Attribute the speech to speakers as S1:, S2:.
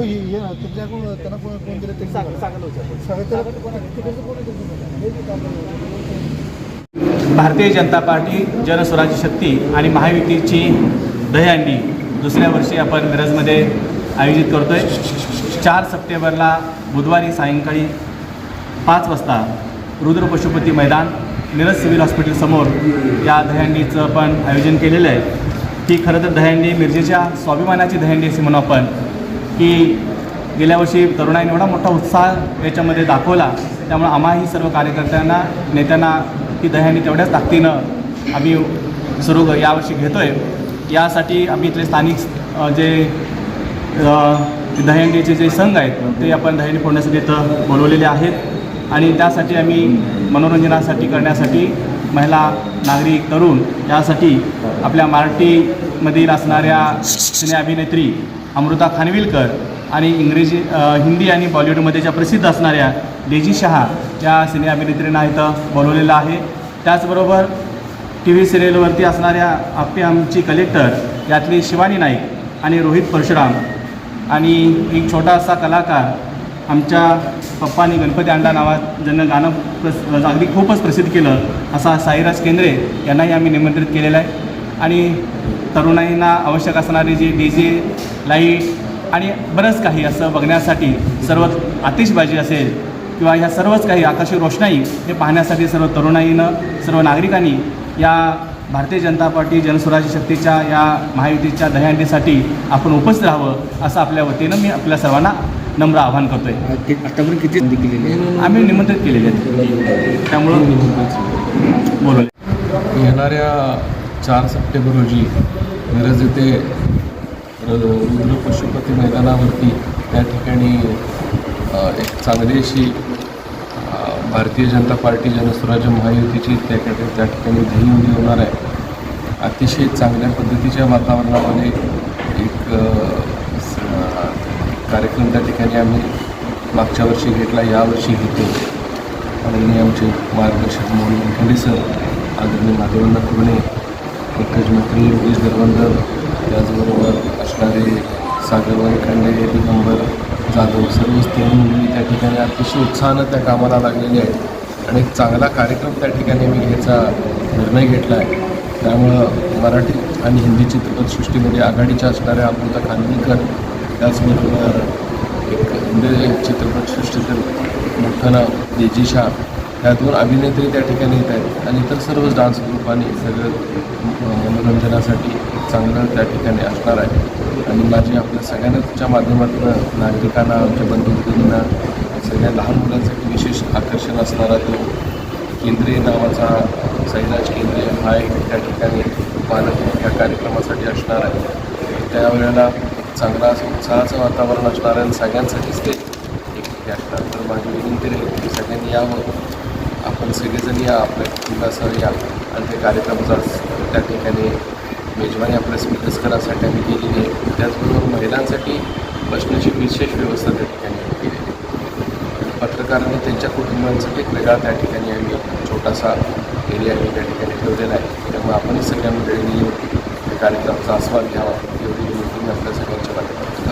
S1: तो तुमच्याकडून त्यांना कोण कोण दिलं ते
S2: सांगा. भारतीय जनता पार्टी जनस्वराज्य शक्ती आणि महायुतीची दहीहंडी दुसऱ्या वर्षी आपण मिरजमध्ये आयोजित करतो आहे चार सप्टेंबरला बुधवारी सायंकाळी पाच वाजता रुद्र पशुपती मैदान मिरज सिव्हिल हॉस्पिटलसमोर या दहीहंडीचं आपण आयोजन केलेलं आहे. ही खरं तर दहीहंडी मिरजेच्या स्वाभिमानाची दहीहंडी अशी म्हणू आपण की गेल्या वर्षी तरुणाईने एवढा मोठा उत्साह याच्यामध्ये दाखवला. त्यामुळे आम्हाही सर्व कार्यकर्त्यांना नेत्यांना की दह्याने तेवढ्याच ताकदीनं आम्ही सुरू यावर्षी घेतो आहे यासाठी आम्ही इथले स्थानिक जे अ, जे संघ आहेत ते आपण दहीहंडी फोडण्यासाठी इथं बोलवलेले आहेत. आणि त्यासाठी आम्ही मनोरंजनासाठी करण्यासाठी महिला नागरिक तरुण यासाठी आपल्या मराठीमधील असणाऱ्या सिने अभिनेत्री अमृता खानविलकर आणि इंग्रजी हिंदी आणि बॉलिवूडमध्ये ज्या प्रसिद्ध असणाऱ्या डेजी शहा या सिने अभिनेत्रींना इथं बोलवलेलं आहे. त्याचबरोबर टी व्ही सिरियलवरती असणाऱ्या आपे आमची कलेक्टर यातली शिवानी नाईक आणि रोहित परशुराम आणि एक छोटासा कलाकार आमच्या पप्पानी गणपती अंडा नावात ज्यांना गाणं प्रस म्हणजे अगदी खूपच प्रसिद्ध केलं असा साईराज केंद्रे यांनाही आम्ही निमंत्रित केलेलं आहे. आणि तरुणाईंना आवश्यक असणारी जी डी जे लाइट आणि बरंच काही असं बघण्यासाठी सर्व आतिषबाजी असेल किंवा ह्या सर्वच काही आकाशी रोषणाई हे पाहण्यासाठी सर्व तरुणाईनं सर्व नागरिकांनी या भारतीय जनता पार्टी जनस्वराज्य शक्तीच्या या महायुतीच्या दहीहंडीसाठी आपण उपस्थित राहावं असं आपल्या वतीनं मी आपल्या सर्वांना नम्र आवाहन करतो आहे
S3: कि- आतापर्यंत किती संधी केलेली आहे?
S2: आम्ही निमंत्रित केलेले आहेत. त्यामुळं बोलवले
S4: येणाऱ्या चार सप्टेंबर रोजी मिरज येथे रुद्र पशुपती मैदानावरती त्या ठिकाणी एक चांगली अशी भारतीय जनता पार्टी जनस्वराज्य महायुतीची त्या ठिकाणी त्या ठिकाणी दहीहंडी होणार आहे. अतिशय चांगल्या पद्धतीच्या वातावरणामध्ये एक स- कार्यक्रम त्या ठिकाणी आम्ही मागच्या वर्षी घेतला यावर्षी घेतो. आणि आमचे मार्गदर्शक मोहन वानखेडे सर आदरणीय माधवंदा कुरणे पंकज मंत्री योगेश दरवंदर त्याचबरोबर असणारे सागर खंडे दिगंबर जाधव. सर्वच तीन मुली त्या ठिकाणी अतिशय उत्साहानं त्या कामाला लागलेले आहेत. आणि एक चांगला कार्यक्रम त्या ठिकाणी मी घ्यायचा निर्णय घेतला आहे. त्यामुळं मराठी आणि हिंदी चित्रपटसृष्टीमध्ये आघाडीच्या असणाऱ्या अमृता खानविलकर त्याचबरोबर एक हिंदी चित्रपटसृष्टीतील मोठं नाव तेजी शाह ह्या दोन अभिनेत्री त्या ठिकाणी येत आहेत. आणि इतर सर्वच डान्स ग्रुप आणि सगळं मनोरंजनासाठी चांगलं त्या ठिकाणी असणार आहे. आणि माझी आपल्या सगळ्यांच्या माध्यमातून नागरिकांना आमच्या बंधुभगिनींना सगळ्या लहान मुलांसाठी विशेष आकर्षण असणारा तो केंद्रीय नावाचा सैराज केंद्रीय हा एक त्या ठिकाणी पालक या कार्यक्रमासाठी असणार आहे. त्यावेळेला चांगला असं उत्साहाचं वातावरण असणार आहे आणि सगळ्यांसाठीच ते एक हे असणार. तर माझी विनंती राहील की सगळ्यांनी यावं. आपण सगळेजण या आपल्या कुटुंबासह या आणि त्या कार्यक्रमाचा त्या ठिकाणी मेजवानी आपल्या स्मितस्करासाठी आम्ही केलेली आहे. त्याचबरोबर महिलांसाठी बसण्याची विशेष व्यवस्था त्या ठिकाणी केलेली आहे. पत्रकारांनी त्यांच्या कुटुंबांसाठी एक वेगळा त्या ठिकाणी आम्ही छोटासा एरिया आम्ही त्या ठिकाणी ठेवलेला आहे. त्यामुळे आपणही सगळ्या मंडळींनी येऊन त्या कार्यक्रमाचा आस्वाद घ्यावा. एवढी विनंती मी आपल्या सगळ्यांच्या माध्यमातून